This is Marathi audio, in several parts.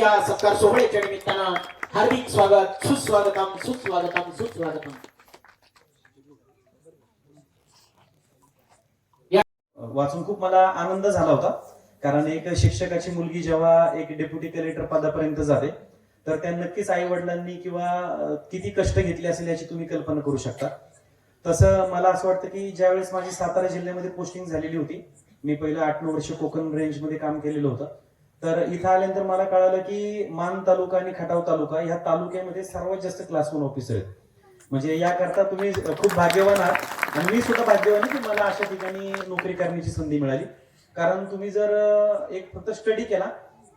या सत्कार सोहळ्याच्या निमित्तानं हार्दिक स्वागत सुस्वागतम सुस्वागतम सुस्वागतम. वाचून खूप मला आनंद झाला होता. कारण एक शिक्षकाची मुलगी जेव्हा एक डेप्युटी कलेक्टर पदापर्यंत जाते तर त्या नक्कीच आई वडिलांनी किंवा किती कष्ट घेतले असेल याची तुम्ही कल्पना करू शकता. तसं मला असं वाटतं की ज्यावेळेस माझी सातारा जिल्ह्यामध्ये पोस्टिंग झालेली होती मी पहिलं आठ नऊ वर्ष कोकण रेंजमध्ये काम केलेलं होतं. तर इथं आल्यानंतर मला कळालं की मान तालुका आणि खटाव तालुका ह्या तालुक्यामध्ये सर्वात जास्त क्लास वन ऑफिसर आहेत. म्हणजे याकरता तुम्ही खूप भाग्यवान आहात. आणि मी सुद्धा भाग्यवान आहे की मला अशा ठिकाणी नोकरी करण्याची संधी मिळाली. कारण तुम्ही जर एक फक्त स्टडी केला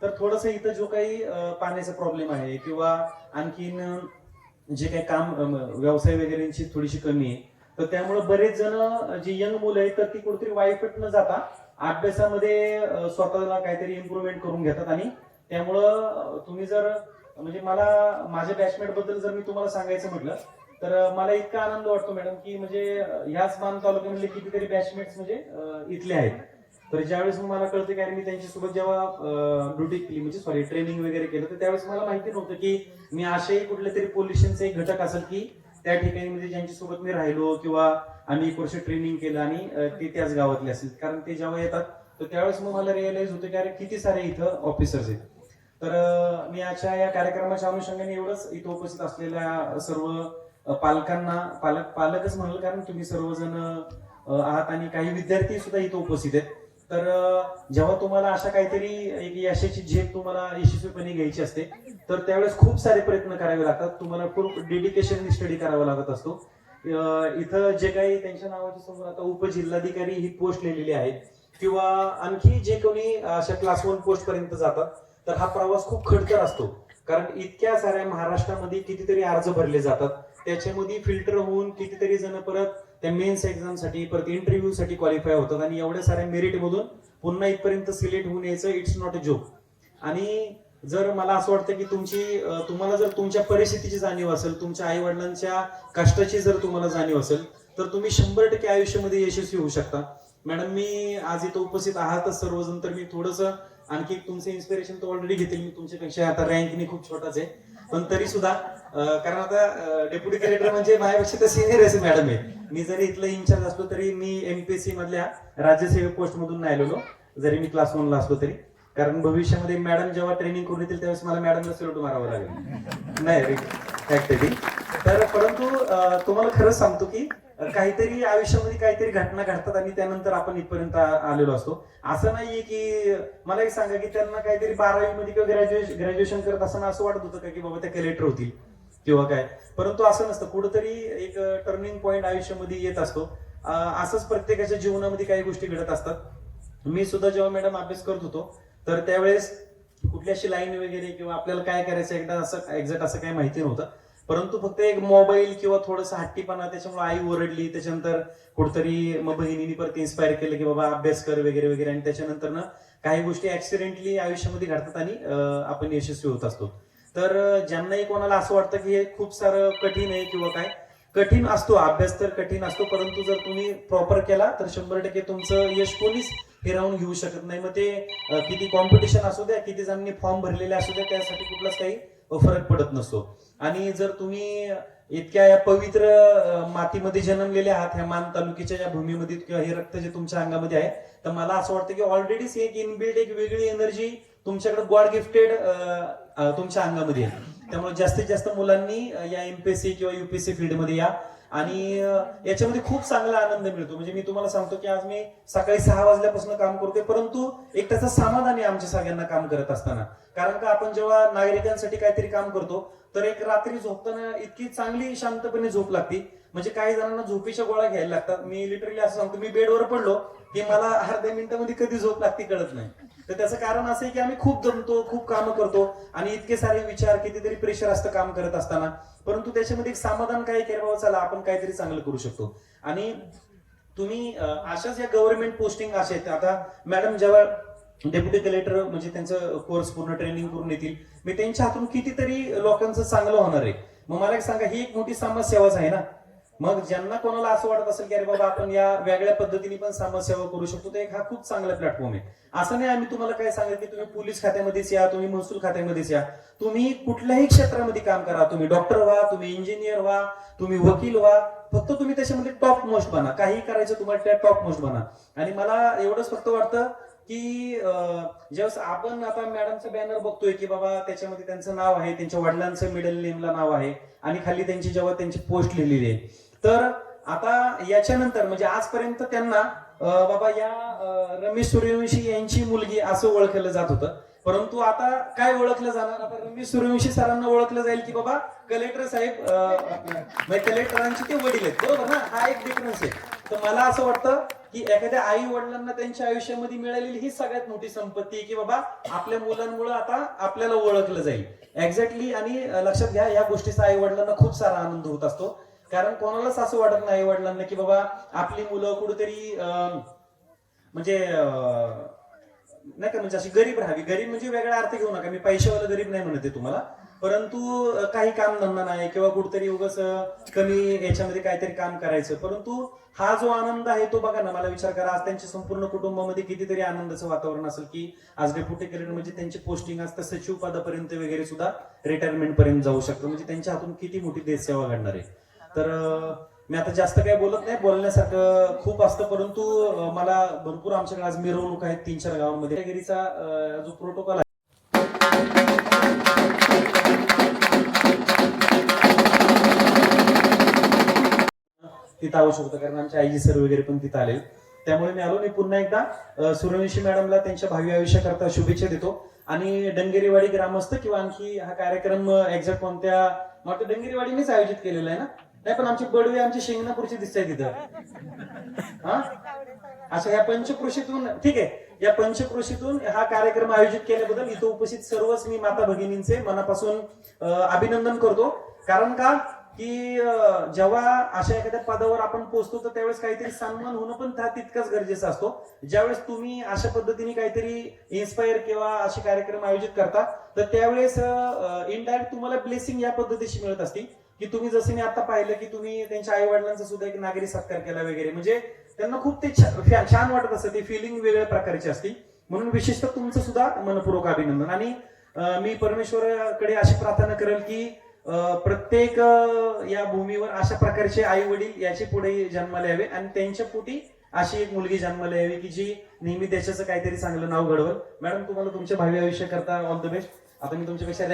तर थोडंसं इथं जो काही पाण्याचा प्रॉब्लेम आहे किंवा आणखीन जे काही काम व्यवसाय वगैरेची थोडीशी कमी आहे तर त्यामुळे बरेच जण जी यंग मुलं आहेत तर ती कुठेतरी वाईफट न जाता अभ्यासामध्ये स्वतःला काहीतरी इम्प्रुव्हमेंट करून घेतात आणि त्यामुळं तुम्ही जर म्हणजे मला माझ्या बॅचमेटबद्दल जर मी तुम्हाला सांगायचं म्हटलं तर मला इतका आनंद वाटतो मॅडम की म्हणजे ह्याच मान तालुक्यामधले कितीतरी बॅचमेट्स म्हणजे इथले आहेत. तर ज्यावेळेस मला कळतं की अरे मी त्यांच्यासोबत जेव्हा ड्युटी केली म्हणजे सॉरी ट्रेनिंग वगैरे केलं तर त्यावेळेस मला माहिती नव्हतं की मी असेही कुठल्या तरी पोल्युशनचा एक घटक असेल की त्या ठिकाणी म्हणजे ज्यांच्यासोबत मी राहिलो किंवा आम्ही एक वर्ष ट्रेनिंग केलं आणि ते त्याच गावातले असतील. कारण ते जेव्हा येतात तर त्यावेळेस मग मला रिअलाइज होतं की अरे किती सारे इथं ऑफिसर्स आहेत. तर मी आजच्या या कार्यक्रमाच्या अनुषंगाने एवढंच इथं उपस्थित असलेल्या सर्व पालकांना पालक पालकच म्हणाल कारण तुम्ही सर्वजण आहात आणि काही विद्यार्थी सुद्धा इथं उपस्थित आहेत. तर जेव्हा तुम्हाला अशा काहीतरी एक यशाची झेप तुम्हाला यशस्वीपणे घ्यायची असते तर त्यावेळेस खूप सारे प्रयत्न करावे लागतात. तुम्हाला खूप डेडिकेशन स्टडी करावा लागत असतो. इथं जे काही त्यांच्या नावाच्या समोर आता उपजिल्हाधिकारी ही पोस्ट लिहिलेली आहे किंवा आणखी जे कोणी अशा क्लास वन पोस्ट पर्यंत जातात तर हा प्रवास खूप खडतर असतो. कारण इतक्या साऱ्या महाराष्ट्रामध्ये कितीतरी अर्ज भरले जातात. त्याच्यामध्ये फिल्टर होऊन कितीतरी जण परत त्या मेन्स एक्झामसाठी परत इंटरव्ह्यूसाठी क्वालिफाय होतात. आणि एवढ्या साऱ्या मेरिटमधून पुन्हा इथपर्यंत सिलेक्ट होऊन यायचं इट्स नॉट अ जोक आणि जर मला असं वाटतं की तुमची तुम्हाला जर तुमच्या परिस्थितीची जाणीव असेल तुमच्या आई वडिलांच्या कष्टाची जर तुम्हाला जाणीव असेल तर तुम्ही शंभर टक्के आयुष्यामध्ये यशस्वी होऊ शकता. मॅडम मी आज इथं उपस्थित आहातच सर्वजण तर मी थोडस आणखी तुमचं इन्स्पिरेशन तर ऑलरेडी घेतील. मी तुमच्यापेक्षा आता रँकने खूप छोटाच आहे. पण तरी सुद्धा कारण आता डेप्युटी कलेक्टर म्हणजे माझ्यापेक्षा तर सिनियर असे मॅडम आहे. मी जरी इथलं इन्चार्ज असलो तरी मी एमपीएससी मधल्या राज्यसेवक पोस्ट मधून नाही आलेलो. जरी मी क्लास वनला असलो तरी. कारण भविष्यामध्ये मॅडम जेव्हा ट्रेनिंग करून येतील त्यावेळेस मला मॅडमला सल्यूट मारावं लागेल. नाही ऍक्च्युली तर परंतु तुम्हाला खरंच सांगतो की काहीतरी आयुष्यामध्ये काहीतरी घटना घडतात आणि त्यानंतर आपण इथपर्यंत आलेलो असतो. असं नाहीये की मला एक सांगा की त्यांना काहीतरी बारावी मध्ये किंवा ग्रॅज्युएशन ग्रॅज्युएशन करत असताना असं वाटत होतं का की बाबा त्या कलेक्टर होतील किंवा काय? परंतु असं नसतं. कुठंतरी एक टर्निंग पॉईंट आयुष्यामध्ये येत असतो. असंच प्रत्येकाच्या जीवनामध्ये काही गोष्टी घडत असतात. मी सुद्धा जेव्हा मॅडम अभ्यास करत होतो तर त्यावेळेस कुठल्याशी लाईन वगैरे किंवा आपल्याला काय करायचं एकदा असं एक्झॅक्ट असं काही माहिती नव्हतं. परंतु फक्त एक मोबाईल किंवा थोडंसं हट्टीपणा त्याच्यामुळे आई ओरडली. त्याच्यानंतर कुठतरी मग बहिणीने परत इन्स्पायर केलं की बाबा अभ्यास कर वगैरे वगैरे. आणि त्याच्यानंतर ना काही गोष्टी ऍक्सिडेंटली आयुष्यामध्ये घडतात आणि आपण यशस्वी होत असतो. तर ज्यांनाही कोणाला असं वाटतं की हे खूप सारं कठीण आहे किंवा काय कठीण असतो. अभ्यास तर कठीण असतो. परंतु जर तुम्ही प्रॉपर केला तर शंभर टक्के तुमचं यश कोणीच फिरावून घेऊ शकत नाही. मग ते किती कॉम्पिटिशन असू द्या किती जणांनी फॉर्म भरलेले असू द्या त्यासाठी कुठलाच काही फरक पडत नसतो. आणि जर तुम्ही इतक्या या पवित्र मातीमध्ये जन्मलेले आहात ह्या मान तालुक्याच्या या भूमीमध्ये किंवा हे रक्त जे तुमच्या अंगामध्ये आहे तर मला असं वाटतं की ऑलरेडीच एक इनबिल्ड एक वेगळी एनर्जी तुमच्याकडे गॉड गिफ्टेड तुमच्या अंगामध्ये आहे. त्यामुळे जास्तीत जास्त मुलांनी या एमपीएससी किंवा युपीएससी फील्डमध्ये या. आणि याच्यामध्ये खूप चांगला आनंद मिळतो. म्हणजे मी तुम्हाला सांगतो की आज मी सकाळी सहा वाजल्यापासून काम करतोय परंतु एक त्याचा समाधान आहे आमच्या सगळ्यांना काम करत असताना. कारण का आपण जेव्हा नागरिकांसाठी काहीतरी काम करतो तर एक रात्री झोपताना इतकी चांगली शांतपणे झोप लागते. म्हणजे काही जणांना झोपेच्या गोळ्या घ्यायला लागतात. मी लिटरली असं सांगतो मी बेडवर पडलो की मला अर्ध्या मिनिटामध्ये कधी झोप लागते कळत नाही. तर त्याचं कारण असं आहे की आम्ही खूप जमतो खूप काम करतो आणि इतके सारे विचार कितीतरी प्रेशर असतं काम करत असताना. परंतु त्याच्यामध्ये एक समाधान काय केलं बाबा चला आपण काहीतरी चांगलं करू शकतो. आणि तुम्ही अशाच या गव्हर्नमेंट पोस्टिंग अशा आहेत. आता मॅडम जेव्हा डेप्युटी कलेक्टर म्हणजे त्यांचं कोर्स पूर्ण ट्रेनिंग करून येतील मी त्यांच्या हातून कितीतरी लोकांचं चांगलं होणार आहे. मग मला एक सांगा ही एक मोठी समाजसेवाच आहे ना? मग ज्यांना कोणाला असं वाटत असेल की अरे बाबा आपण या वेगळ्या पद्धतीने पण समाजसेवा करू शकतो तर एक हा खूप चांगला प्लॅटफॉर्म आहे. असं नाही आम्ही तुम्हाला काय सांगेल की तुम्ही पोलीस खात्यामध्येच या तुम्ही महसूल खात्यामध्येच या. तुम्ही कुठल्याही क्षेत्रामध्ये काम करा. तुम्ही डॉक्टर व्हा तुम्ही इंजिनियर व्हा तुम्ही वकील व्हा. फक्त तुम्ही त्याच्यामध्ये टॉप मोस्ट बना. काही करायचं तुम्हाला त्या टॉप मोस्ट बना. आणि मला एवढंच फक्त वाटतं की अं, आपण आता मॅडमचं बॅनर बघतोय की बाबा त्याच्यामध्ये त्यांचं नाव आहे त्यांच्या वडिलांचं मिडल नेमला नाव आहे आणि खाली त्यांची जेव्हा त्यांची पोस्ट लिहिलेली आहे. तर आता याच्यानंतर म्हणजे आजपर्यंत त्यांना बाबा या रमेश सूर्यवंशी यांची मुलगी असं ओळखलं जात होतं. परंतु आता काय ओळखलं जाणार? आता रमेश सूर्यवंशी सरांना ओळखलं जाईल की बाबा कलेक्टर साहेब म्हणजे कलेक्टरांचे ते वडील आहेत. बरोबर ना? हा एक डिफरन्स आहे. तर मला असं वाटतं की एखाद्या आई वडिलांना त्यांच्या आयुष्यामध्ये मिळालेली ही सगळ्यात मोठी संपत्ती की बाबा आपल्या मुलांमुळे आता आपल्याला ओळखलं जाईल. एक्झॅक्टली आणि लक्षात घ्या या गोष्टीचा आई वडिलांना खूप सारा आनंद होत असतो. कारण कोणालाच असं वाटत नाही आई वडिलांना की बाबा आपली मुलं कुठेतरी अं, म्हणजे नाही का म्हणजे अशी गरीब राहावी. गरीब म्हणजे वेगळा अर्थ घेऊ नका. मी पैशावाला गरीब नाही म्हणते तुम्हाला. परंतु काही काम धंदा नाही किंवा कुठतरी उगाच कमी याच्यामध्ये काहीतरी काम करायचं. परंतु हा जो आनंद आहे तो बघा ना मला विचार करा आज त्यांच्या संपूर्ण कुटुंबामध्ये कितीतरी आनंदाचं वातावरण असेल की आज डेप्युटी कलेक्टर म्हणजे त्यांची पोस्टिंग असतं सचिव पदापर्यंत वगैरे सुद्धा रिटायरमेंट पर्यंत जाऊ शकतं. म्हणजे त्यांच्या हातून किती मोठी देशसेवा घडणार आहे. तर मी आता जास्त काही बोलत नाही बोलण्यासारखं खूप असतं परंतु मला भरपूर आमच्याकडे आज मिरवणूक आहेत तीन चार गावांमध्ये. जो प्रोटोकॉल आहे तिथं आवश्यक होतं कारण आमचे आईजी सर वगैरे पण तिथं आले. त्यामुळे मी आलो मी पुन्हा एकदा सूर्यवंशी मॅडमला त्यांच्या भावी आयुष्याकरता शुभेच्छा देतो. आणि डंगेरीवाडी ग्रामस्थ किंवा आणखी हा कार्यक्रम एक्झॅक्ट कोणत्या वाटतं डंगेरीवाडीनेच आयोजित केलेला आहे ना? नाही पण आमची बडवे आमची शेंगणापूरची दिसते तिथं. हा? अच्छा या पंचक्रोशीतून ठीक आहे. या पंचक्रोशीतून हा कार्यक्रम आयोजित केल्याबद्दल इथं उपस्थित सर्वच मी माता भगिनींचे मनापासून अभिनंदन करतो. कारण का? की जेव्हा अशा एखाद्या पदावर आपण पोहोचतो तर त्यावेळेस काहीतरी सन्मान होणं पण तितकाच गरजेचं असतो. ज्यावेळेस तुम्ही अशा पद्धतीने काहीतरी इन्स्पायर किंवा असे कार्यक्रम आयोजित करता तर त्यावेळेस इनडायरेक्ट तुम्हाला ब्लेसिंग या पद्धतीशी मिळत असते की तुम्ही जसं मी आता पाहिलं की तुम्ही त्यांच्या आई वडिलांचा सुद्धा एक नागरी सत्कार केला वगैरे. म्हणजे त्यांना खूप ते छान वाटत असतं. ते फिलिंग वेगळ्या प्रकारची असते. म्हणून विशेषतः तुमचं सुद्धा मनपूर्वक अभिनंदन. आणि मी परमेश्वराकडे अशी प्रार्थना करेल की प्रत्येक या भूमीवर अशा प्रकारचे आई वडील याचे पुढे जन्माला यावे आणि त्यांच्या पोटी अशी एक मुलगी जन्माला यावी की जी नेहमी देशाचं काहीतरी चांगलं नाव घडवल. मॅडम तुम्हाला तुमच्या भावी आयुष्य करता ऑल द बेस्ट आता मी तुमच्यापेक्षा